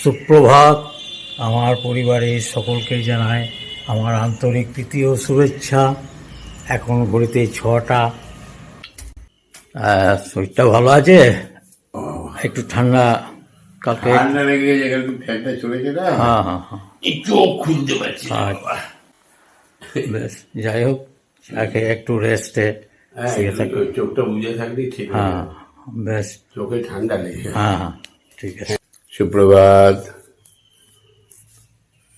সুপ্রভাত। আমার পরিবারের সকলকে জানায় আমার আন্তরিক প্রীতি ও শুভেচ্ছা। এখন ঘড়িতে ছটা। শরীরটা ভালো আছে? একটু ঠান্ডা কালকে ঠান্ডা লেগে গেছে একটু ফ্যানটা চলেছে না? হ্যাঁ হ্যাঁ হ্যাঁ। চোখ খুলতে পারছি আচ্ছা। বেশ যাই হোক তাকে একটু রেস্টে হ্যাঁ, চোখটা বুঝে থাকলেই ঠিক হ্যাঁ বেশ। চোখে ঠান্ডা লেগে হ্যাঁ হ্যাঁ ঠিক আছে। সুপ্রভাত।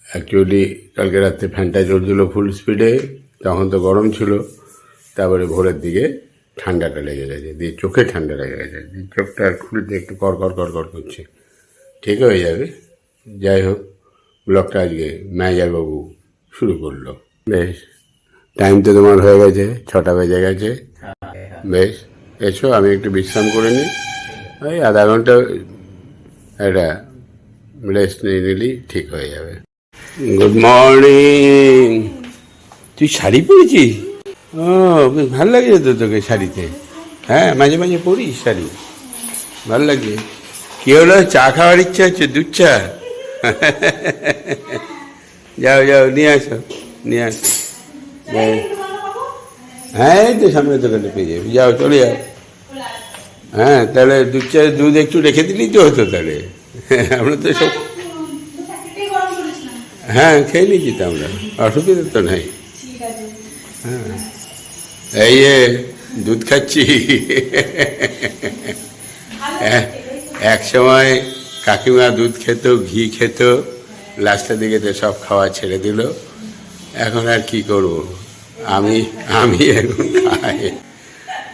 অ্যাকচুয়ালি কালকে রাত্রে ফ্যানটা চলছিল ফুল স্পিডে তখন তো গরম ছিল তারপরে ভোরের দিকে ঠান্ডাটা লেগে গেছে দিয়ে চোখে ঠান্ডা লেগে গেছে দিয়ে চোখটা আর খুলতে একটু কর কর কর কর করছে। ঠিক হয়ে যাবে। যাই হোক ব্লগটা আজকে ম্যানেজারবাবু শুরু করল। বেশ টাইম তো তোমার হয়ে গেছে ছটা বেজে গেছে। বেশ এসো আমি একটু বিশ্রাম করে নিই। ওই আধা ঘণ্টা একটা রেস্ট নিয়ে নিলেই ঠিক হয়ে যাবে। গুড মর্নিং তুই শাড়ি পরেছিস? ও, বেশ ভালো লাগে তো তোকে শাড়িতে। হ্যাঁ মাঝে মাঝে পরিস শাড়ি। ভালো লাগে কি হলো? চা খাওয়ার ইচ্ছা হচ্ছে? দুধ চা? যাও যাও, নিয়ে আসো নিয়ে আসো। হ্যাঁ এই তো সামনে দোকানে পেয়ে যাবে। যাও, চলে যাও। হ্যাঁ তাহলে দুধ চা দুধ একটু রেখে দিলেই তো হতো তাহলে। আমরা তো সব হ্যাঁ খেয়ে নিয়েছি তো আমরা। অসুবিধা তো নাই। হ্যাঁ। এই দুধ খাচ্ছি। এক সময় কাকিমা দুধ খেত, ঘি খেত, লাস্টের দিকে তো সব খাওয়া ছেড়ে দিল। এখন আর কি করব? আমি আমি এখন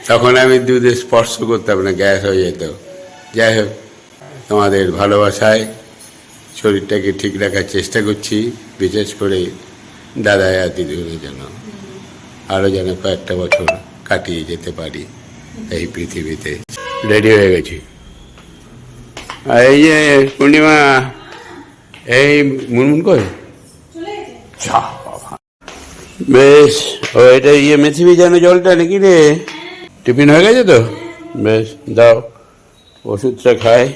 তখন আমি দুধে স্পর্শ করতাম না, গ্যাস হয়ে যেত। যাই হোক, তোমাদের ভালোবাসায় শরীরটাকে ঠিক রাখার চেষ্টা করছি, বিশেষ করে দাদা দিদিগুলো যেন আরও যেন কয়েকটা বছর কাটিয়ে যেতে পারি এই পৃথিবীতে। রেডি হয়ে গেছি। আর এই যে পূর্ণিমা, এই মুনমুন বাবা। বেশ, ও এটা ইয়ে মেথিবি যেন জলটা নাকি রে? টিফিন হয়ে গেছে তো? বেশ দাও ওষুধটা খায়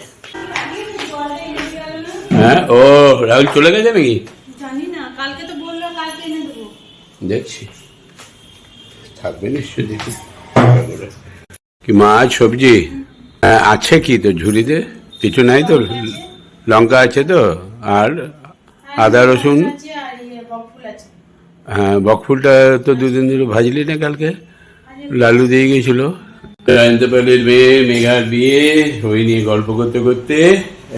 হ্যাঁ ও রাহুল চলে গেছে নাকি? দেখছি। থাকবে নিশ্চয় দেখি। কি মাছ সবজি? হ্যাঁ, আছে কি তো ঝুড়িতে? কিছু নাই তো? লঙ্কা আছে। তো? আর আদা রসুন? ইয়ে হ্যাঁ বকফুলটা তো দুদিন ধরে ভাজলি না কালকে? লালু দিয়ে গেছিল জয়ন্ত পালের মেয়ে মেঘার বিয়ে ওই নিয়ে গল্প করতে করতে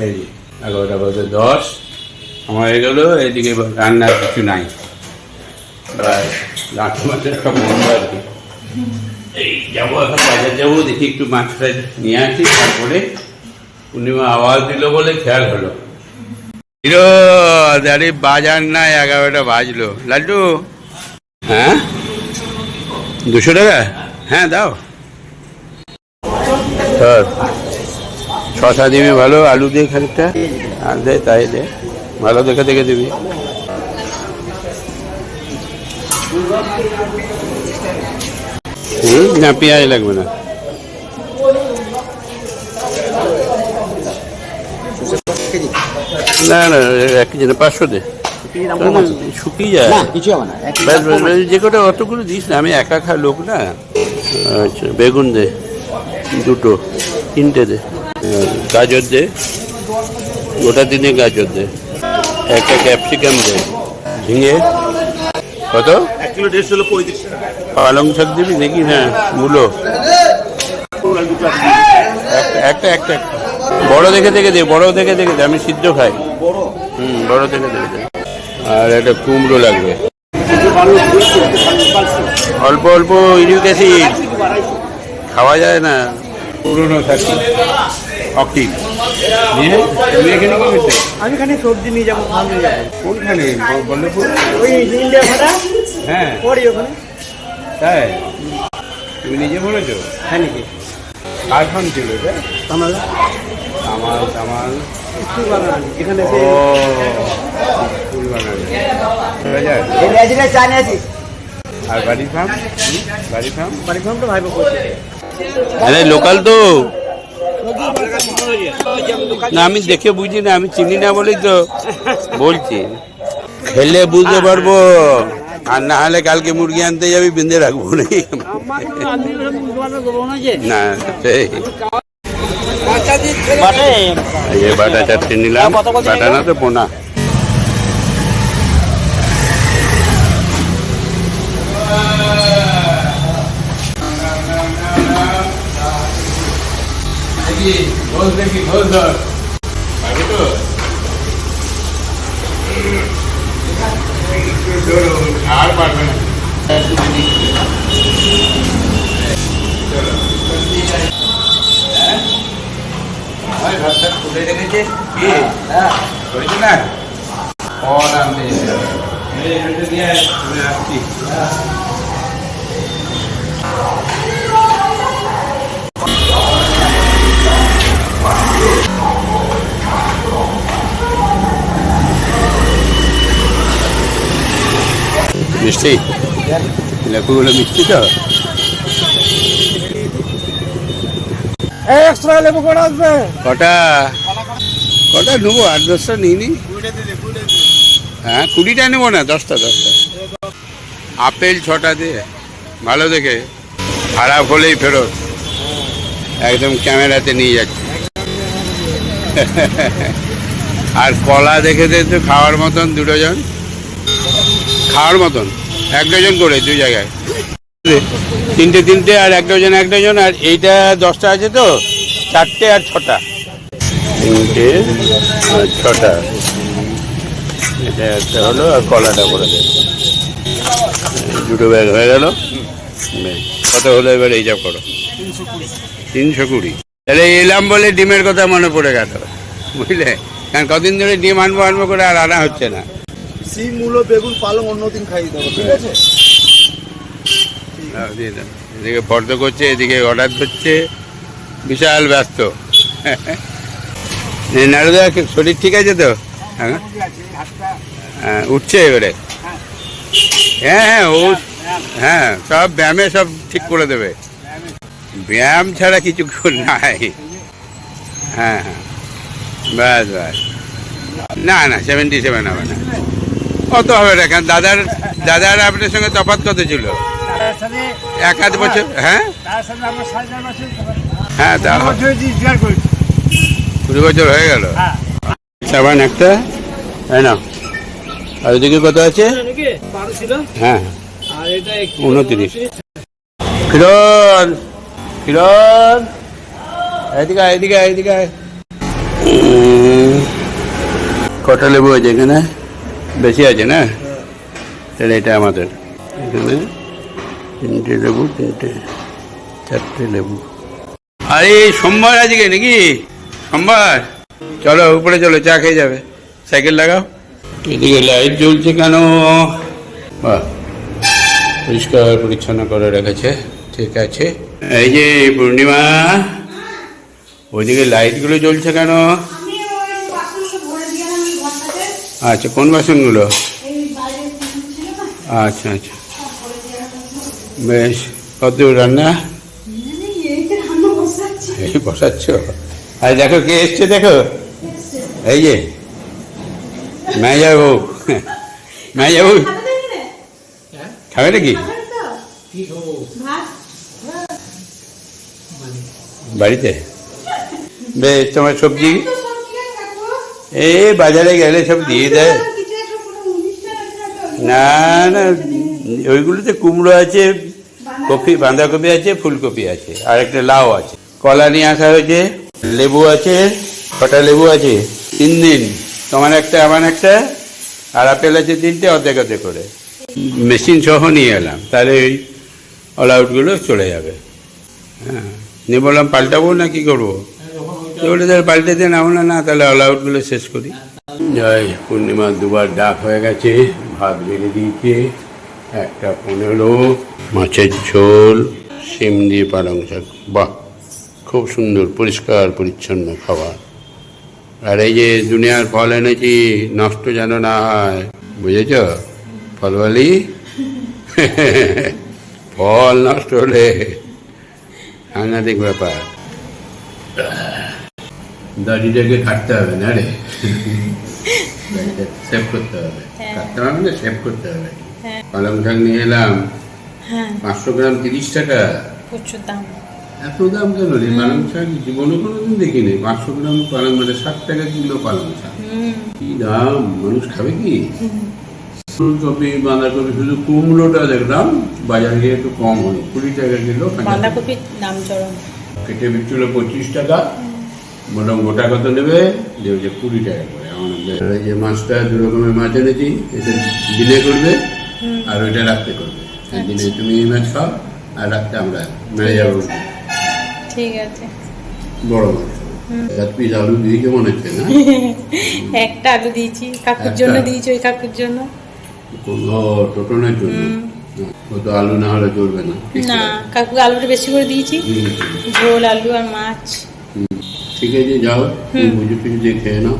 এই এগারোটা বাজে দশ আমার হয়ে গেল এদিকে রান্নার কিছু নাই। রাত সব বন্ধ আর কি। এই যাব এখন বাজার যাব দেখি একটু মাছ টাছ নিয়ে আসি তারপরে পূর্ণিমা আওয়াজ দিল বলে খেয়াল হলো। হিরো আরে বাজার না এগারোটা বাজলো। লাড্ডু হ্যাঁ? দুশো টাকা? হ্যাঁ দাও। শশা দিবি ভালো, আলু দিয়ে খানিকটা? আর দে, তাই দে। ভালো দেখে দেখে দিবি। হুম না, পেঁয়াজ লাগবে না। না না, এক কেজি না, পাঁচশো দে। শুকিয়ে যায় কিছু হবে না যে কটা অতগুলো দিস না আমি একা খা লোক না। আচ্ছা বেগুন দে দুটো তিনটে দে গাজর দে গোটা দিনে গাজর দে একটা ক্যাপসিকাম দে ঝিঙে কত? এক কিলো দেড়শো পঁয়ত্রিশ পালং শাক দিবি নাকি? হ্যাঁ মূলো। একটা একটা একটা একটা। বড় দেখে দেখে দে বড় দেখে দেখে দে আমি সিদ্ধ খাই। বড়? হুম বড় দেখে দেখে দে। আর একটা কুমড়ো লাগবে। অল্প অল্প ইউরিক অ্যাসিড খাওয়া যায় না। পুরনো থাকি অক্টিভ নিয়ে তুমি এখানে কি করতে আমি এখানে সবজি নিয়ে যাব মাল নিয়ে যাব। কোনখানে? বল্লভপুর? ওই ইন্ডিয়া ভাড়া হ্যাঁ। পড়ি ওখানে। তাই? তুমি নিজে বলেছ? হ্যাঁ নাকি ফার্ম ফুল বাগান এখানে ও ফুল বাগান রেজিনে চা নিয়ে আছিস আর বাড়ি ফার্ম? বাড়ি ফার্ম? বাড়ি ফোন তো আরে লোকাল তো। না আমি দেখে বুঝি না আমি চিনি না বলেই তো বলছি। খেলে বুঝতে পারব। আর না হলে কালকে মুরগি আনতে যাবি বেঁধে রাখব নাকি? না সেই। বাটা চারটে নিলাম। বাটা না তো পোনা। আর কি? হয়েছে না? ফল আনতে আসছি। মিষ্টি লেবুগুলো মিষ্টি তো? এক্সট্রা লেবু কটা আসবে? কটা? কটা নেব? আট, দশটা নিই হ্যাঁ কুড়িটা নেব না, দশটা দশটা। আপেল ছটা দিয়ে, ভালো দেখে। খারাপ হলেই ফেরত। একদম ক্যামেরাতে নিয়ে যাচ্ছে। আর কলা দেখে তো খাওয়ার মতন দুটো জন। খাওয়ার মতন। এক ডজন করে দুই জায়গায়। তিনটে তিনটে আর এক ডজন এক ডজন, আর এইটা দশটা আছে তো? চারটে আর ছটা। তিনটে আর ছটা। এটা একটা হলো আর কলাটা করে দেবে দুটো ব্যাগ হয়ে গেল। কত হলো এবার যা করো? তিনশো কুড়ি। তাহলে এলাম বলে ডিমের কথা মনে পড়ে গেল। বুঝলে? কারণ কদিন ধরে ডিম আনব আনব করে আর আনা হচ্ছে না। সিম মূলো বেগুন পালং অন্যদিন খাইয়ে দেবো ঠিক আছে? দাও। এদিকে ফর্দ করছে এদিকে অর্ডার করছে বিশাল ব্যস্ত। নারদা কি- শরীর ঠিক আছে তো? হ্যাঁ। হ্যাঁ, উঠছে এবারে। হ্যাঁ হ্যাঁ ও হ্যাঁ সব ব্যায়ামে সব ঠিক করে দেবে। ব্যায়াম ছাড়া কিছু নাই। হ্যাঁ হ্যাঁ। ব্যাস ব্যাস। না না সেভেন্টি সেভেন হবে না। কত হবে না কারণ দাদার দাদার আপনার সঙ্গে তফাৎ কত ছিল? এক আধ বছর হ্যাঁ? হ্যাঁ তা কুড়ি বছর হয়ে গেল। সাবান একটা তাই না আর ওদিকে কত আছে? হ্যাঁ উনত্রিশ। কিরণ কিরণ। এদিকে এদিকে এদিকে। কটা লেবু আছে এখানে? বেশি আছে না? তাহলে এটা আমাদের। এখানে তিনটে লেবু তিনটে চারটে লেবু। আরে সোমবার আজকে নাকি? সোমবার। চলো উপরে চলো চা খেয়ে যাবে। সাইকেল লাগাও। এদিকে লাইট জ্বলছে কেন? বাহ পরিষ্কার পরিচ্ছন্ন করে রেখেছে। ঠিক আছে। এই যে পূর্ণিমা ওইদিকে লাইটগুলো জ্বলছে কেন? আচ্ছা কোন বাসনগুলো? আচ্ছা আচ্ছা। বেশ কত রান্না? এই বসাচ্ছ? আর দেখো কে এসছে, দেখো। এই যে মেয়া বউ খাবে নাকি? বাড়িতে? বেশ, তোমার সবজি? এই বাজারে গেলে সব দিয়ে দেয়? না না, ওইগুলোতে কুমড়ো আছে, কপি, বাঁধাকপি আছে, ফুলকপি আছে, আর একটা লাউ আছে। কলা নিয়ে আসা হয়েছে। লেবু আছে, কটা লেবু আছে? তিন দিন। তোমার একটা, আমার একটা, আর আপেল আছে তিনটে, অর্ধেক অর্ধেক করে। মেশিন সহ নিয়ে এলাম। তাহলে ওই অল আউটগুলো চলে যাবে। হ্যাঁ। নিয়ে বললাম, পাল্টাবো না কি করব? বলে, তাহলে পাল্টাতে না না, তাহলে অল আউটগুলো শেষ করি। জয় পূর্ণিমা দুবার ডাক হয়ে গেছে, ভাত বেড়ে দিয়েছে, একটা পনেরো, মাছের ঝোল শিম দিয়ে পালং শাক। বাহ! খুব সুন্দর পরিষ্কার পরিচ্ছন্ন খাবার। আর এই যে দুনিয়ার ফল এনেছি নষ্ট যেন না হয় বুঝেছ? ফলবালি ফল নষ্ট হলে সাংঘাতিক ব্যাপার। দাড়িটাকে কাটতে হবে না রে? সেভ করতে হবে। কাটতে হবে না সেভ করতে হবে। পালং শাক নিয়ে এলাম হ্যাঁ। পাঁচশো গ্রাম তিরিশ টাকা। প্রচুর দাম। এত দাম কেন রে? পালং শাক জীবনে কোনোদিন দেখিনি। পাঁচশো গ্রাম পালং মানে ষাট টাকা কিলো পালং শাক। কি দাম? মানুষ খাবে কি? ফুলকপি বাঁধাকপি শুধু কুমড়োটা দেখলাম বাজারে গিয়ে একটু কম হলো কুড়ি টাকা কিলো বাঁধাকপির দাম চরম। কেটে বিচ্ছিল পঁচিশ টাকা। মোটাম গোটা কত নেবে? যে কুড়ি টাকা করে। আমার আর যে মাছটা দু রকমের মাছ এনেছি এটা দিনে করবে আর ওইটা রাখতে করবে। দিনে তুমি এই মাছ খাও আর রাখতে আমরা মেরে যাব। ঠিক আছে। বড় মাছ। এক পিস আলু দিয়েছে মনে হচ্ছে না? একটা আলু দিয়েছি কাকুর জন্য দিয়েছি ওই কাকুর জন্য। ও টোটনের জন্য? ও তো আলু না হলে চলবে না না কাকু আলুটা বেশি করে দিয়েছি। ঝোল আলু আর মাছ। ঠিক আছে যাও। বুঝে টুঝে দিয়ে খেয়ে নাও।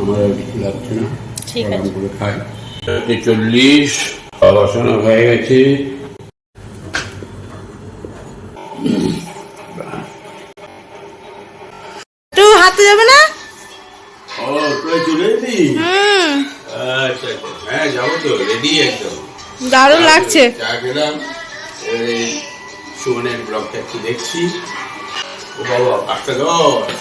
আমার আর কিছু লাগছে না। ঠিক আছে। করে খাই। চল্লিশ হয়ে গেছে। যাবে না? ও তুই চলে এলি? আচ্ছা আচ্ছা। হ্যাঁ যাব তো রেডি একদম। দারুণ লাগছে। চা খেলাম। এই সুমনের ব্লগটা একটু দেখছি। ও বাবা পাঁচটা দশ।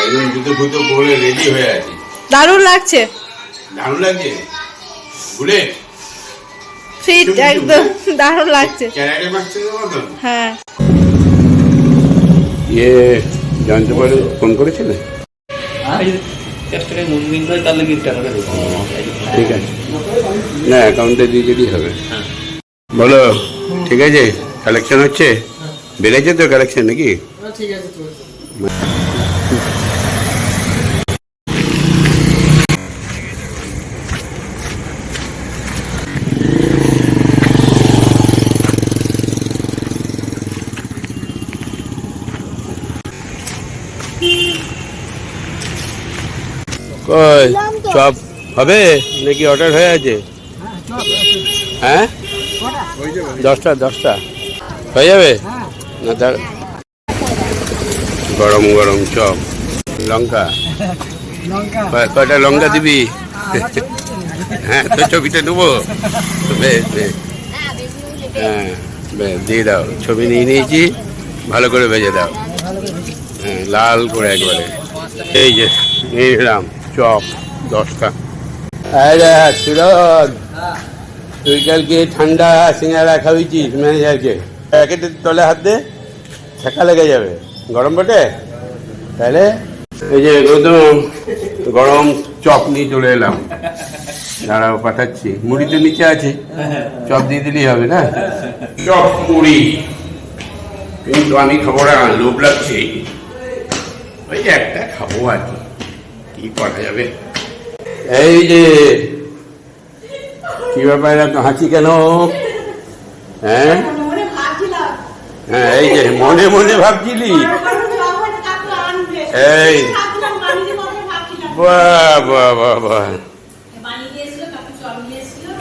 একদম জুতো ফুতো পরে রেডি হয়ে আছি। দারুণ লাগছে। দারুণ লাগছে? ফিট একদম। দারুণ লাগছে। ক্যারাটে মাস্টারের মতন? হ্যাঁ। ইয়ে জানতে পারে ফোন করেছিলে? হয় ঠিক আছে। না অ্যাকাউন্টে দিয়ে দিলেই হবে। বলো ঠিক আছে? কালেকশন হচ্ছে? বেড়েছে তো কালেকশন নাকি? কই সব হবে? নাকি অর্ডার হয়ে আছে? হ্যাঁ? দশটা দশটা। হয়ে যাবে? না তার গরম গরম চপ লঙ্কা। কয়- কয়টা লঙ্কা দিবি? হ্যাঁ তো ছবিটা নেব। বেশ বেশ। হ্যাঁ বেশ দিয়ে দাও। ছবি নিয়ে নিয়েছি। ভালো করে ভেজে দাও। হ্যাঁ লাল করে একবারে। এই যে নিলাম চপ দশটা। আরে সুরজ তুই কালকে ঠান্ডা সিঙ্গারা খাওয়াইছিস ম্যানেজারকে? প্যাকেটের তলে হাত দে ছেঁকা লেগে যাবে। গরম বটে? তাহলে এই যে একদম গরম চপ নিয়ে চলে এলাম। দাঁড়াও পাঠাচ্ছি। মুড়ি তো নিচে আছে। চপ দিয়ে দিলেই হবে না? চপ মুড়ি। কিন্তু আমি খাব না লোভ লাগছে। ওই একটা খাব আর কি। কি করা যাবে? এই যে কি ব্যাপার এত হাসি কেন? হ্যাঁ? হ্যাঁ এই যে মনে মনে ভাবছিলি? এই। বাহ।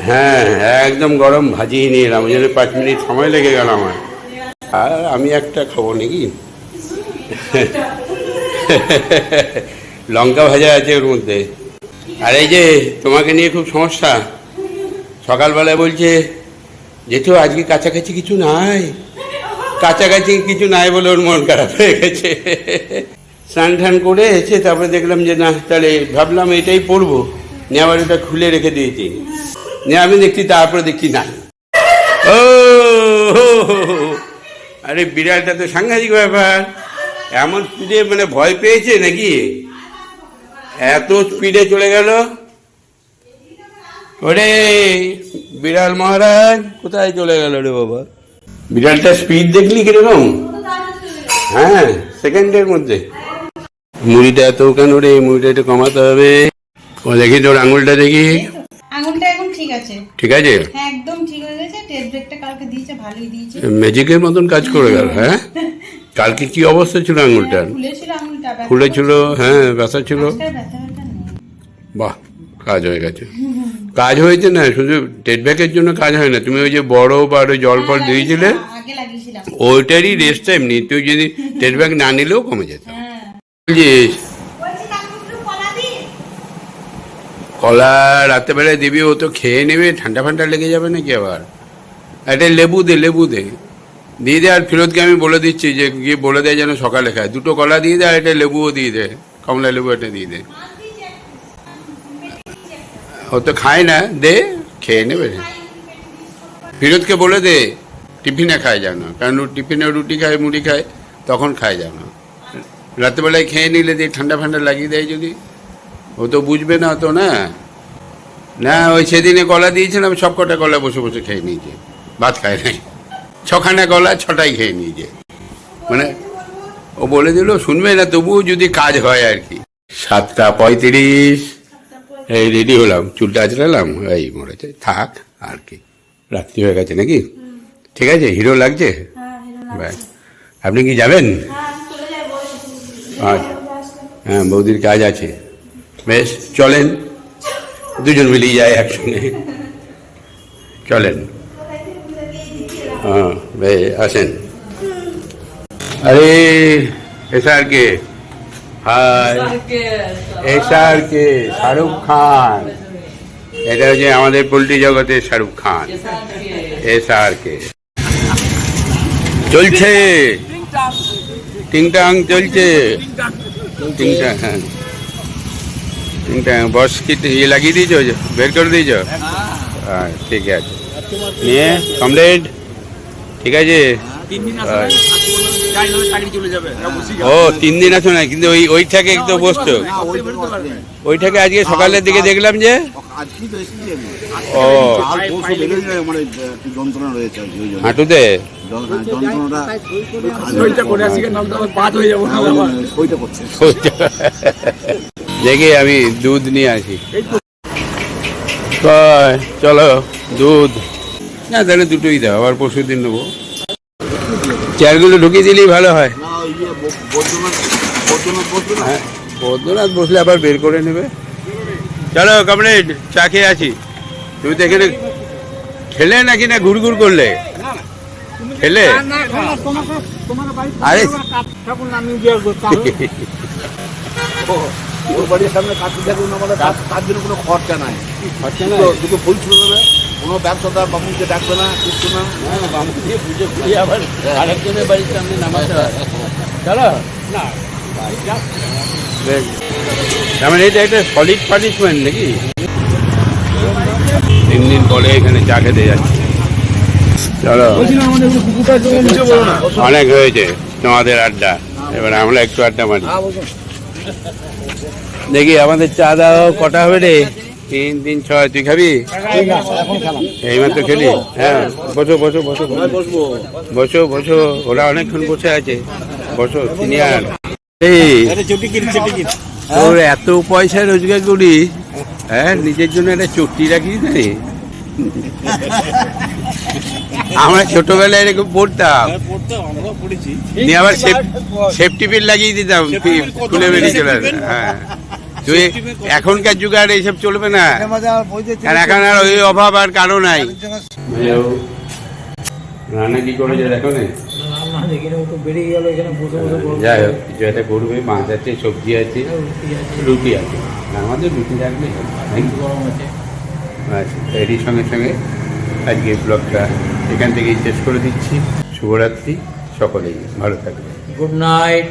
হ্যাঁ একদম গরম ভাজিয়ে নিয়ে এলাম ওই জন্য পাঁচ মিনিট সময় লেগে গেল আমার। আর আমি একটা খাব নাকি? লঙ্কা ভাজা আছে ওর মধ্যে। আর এই যে তোমাকে নিয়ে খুব সমস্যা সকালবেলায় বলছে যেহেতু আজকে কাছাকাছি কিছু নাই। কাছাকাছি কিছু নাই বলে ওর মন খারাপ হয়ে গেছে। স্নান টান করে এসে তারপরে দেখলাম যে, না, তাহলে ভাবলাম এটাই পরবো। নিয়ে আবার এটা খুলে রেখে দিয়েছি। নিয়ে আমি দেখছি তারপরে দেখছি না ও। আরে, বিড়ালটা তো সাংঘাতিক ব্যাপার। এমন স্পিডে মানে ভয় পেয়েছে নাকি? এত স্পিডে চলে গেল? ওরে বিড়াল মহারাজ কোথায় চলে গেল রে বাবা? বিড়ালটা স্পিড দেখলি কীরকম? হ্যাঁ সেকেন্ডের মধ্যে। মুড়িটা এত কেন রে? মুড়িটা একটু কমাতে হবে। ও দেখি তোর আঙুলটা দেখি। আঙুলটা এখন ঠিক আছে। ঠিক আছে? হ্যাঁ একদম ঠিক হয়ে গেছে। টেস্ট ব্রেকটা কালকে দিয়েছে ভালোই দিয়েছে। ম্যাজিকের মতন কাজ করে গেল হ্যাঁ? কালকে কি অবস্থা ছিল আঙুলটার? ফুলেছিল হ্যাঁ ব্যথা ছিল। বাহ কাজ হয়ে গেছে। কাজ হয়েছে না শুধু টেট ব্যাকের জন্য কাজ হয় না। তুমি ওই যে বড় বা ওই জল ফল দিয়েছিলে আগে লাগিয়েছিলাম। ওইটারই রেস্টটা এমনি তুই যদি টেট ব্যাক না নিলেও কমে যেত। বলছিস? বলছি কাকু একটু কলা দিন কলা রাত্রেবেলায় দিবি ও তো খেয়ে নেবে ঠান্ডা ফান্ডা লেগে যাবে নাকি আবার? একটা লেবু দে লেবু দে। দিয়ে দে আর ফিরোজকে আমি বলে দিচ্ছি যে গিয়ে বলে দেয় যেন সকালে খায়। দুটো কলা দিয়ে দেয় আর একটা লেবুও দিয়ে দে। কমলা লেবু একটা দিয়ে দে। ও তো খায় না, দে, খেয়ে নেবে। ফিরোজকে বলে দে, টিফিনে খায় যেন। কারণ টিফিনে রুটি খায়, মুড়ি খায়, তখন খায় যেন। রাত্রেবেলায় খেয়ে নিলে দিয়ে ঠান্ডা ফান্ডা লাগিয়ে দেয় যদি। ও তো বুঝবে না তো না। না, ওই সেদিনে কলা দিয়েছিলাম সব কটা কলা বসে বসে খেয়ে নিয়েছে। ভাত খায় নাই। ছখানা গলা ছটাই খেয়ে নিয়েছে। মানে ও বলে দিল শুনবে না তবুও যদি কাজ হয় আর কি। সাতটা পঁয়ত্রিশ। এই রেডি হলাম চুলটা আঁচড়ালাম এই মরেছে। থাক আর কি। রাত্রি হয়ে গেছে নাকি? ঠিক আছে হিরো লাগছে? ব্যাস। আপনি কি যাবেন? আচ্ছা। হ্যাঁ বৌদির কাজ আছে। বেশ চলেন। দুজন মিলিয়ে যায় একসঙ্গে। চলেন। হ্যাঁ বেশ আসেন। আরে SR K hi. SR K Shahrukh Khan. এটা হচ্ছে আমাদের পোল্ট্রি জগতের শাহরুখ খান। এসআর কে চলছে। টিংটাং চলছে। টিংটাং হ্যাঁ। টিংটাং বস কি ইয়ে লাগিয়ে দিয়েছ, বের করে দিয়েছ? হ্যাঁ ঠিক আছে। নিয়ে কমপ্লিট ঠিক আছে? ও তিন দিন আছো না? কিন্তু ওই ওইটাকে একটু বসতো ওইটাকে আজকে সকালের দিকে দেখলাম যে ও। হাঁটুতে? করছে। দেখি আমি দুধ নিয়ে আসি। কয়, চলো দুধ। না তাহলে দুটোই দাও আবার পরশু দিন নেব। চেয়ারগুলো ঢুকিয়ে দিলেই ভালো হয়। না ওই যে ব- বৈদ্যনাথ বৈদ্যনাথ বসবে না? হ্যাঁ বদ্রনাথ বসলে আবার বের করে নেবে। চলো কমপ্লিট চা খেয়ে আছি তুমি তো এখানে খেলে নাকি না ঘুর ঘুর করলে খেলে? আরে। ওর বাড়ির সামনে কাছে থাকুন আমাদের তার জন্য কোনো খরচা নাই। খরচা দুটো দুটো ফুল ছুড়ে দেবে কোনো ব্যবসাদার বাবুকে ডাকবে না কিছু না। আরেকজনের বাড়ির সামনে নামাতে হয়। চলো। তার মানে এটা একটা সলিড পানিশমেন্ট নাকি? তিন দিন পরে এখানে চা খেতে যাচ্ছি। চলো। অনেক হয়েছে তোমাদের আড্ডা। এবার আমরা একটু আড্ডা মারি। দেখি আমাদের চা দাও কটা হবে রে? তিন তিন ছয় তুই খাবি? এইমাত্র খেলি। হ্যাঁ বসো বসো বসো বসো। বসো বসো। ওরা অনেকক্ষণ বসে আছে। বসো সিনিয়র এই তোর এত পয়সা রোজগার করি হ্যাঁ নিজের জন্য একটা চুক্তি রাখিস না? আমরা ছোটবেলায় এরকম পড়তাম। নিয়ে আবার সেফটি পিন লাগিয়ে দিতাম খুলে বেরিয়ে চলে হ্যাঁ। তুই এখনকার যুগে আর এইসব চলবে না। কারণ এখন আর ওই অভাব আর কারও নাই। রান্না কি বেরিয়ে গেল এখানে যাই হোক কিছু একটা করবে মাছ আছে সবজি আছে রুটি আছে। আমাদের রুটি আছে আচ্ছা এরই সঙ্গে সঙ্গে আজকে ব্লগটা এখান থেকেই শেষ করে দিচ্ছি। শুভরাত্রি সকলেই ভালো থাকবে গুড নাইট।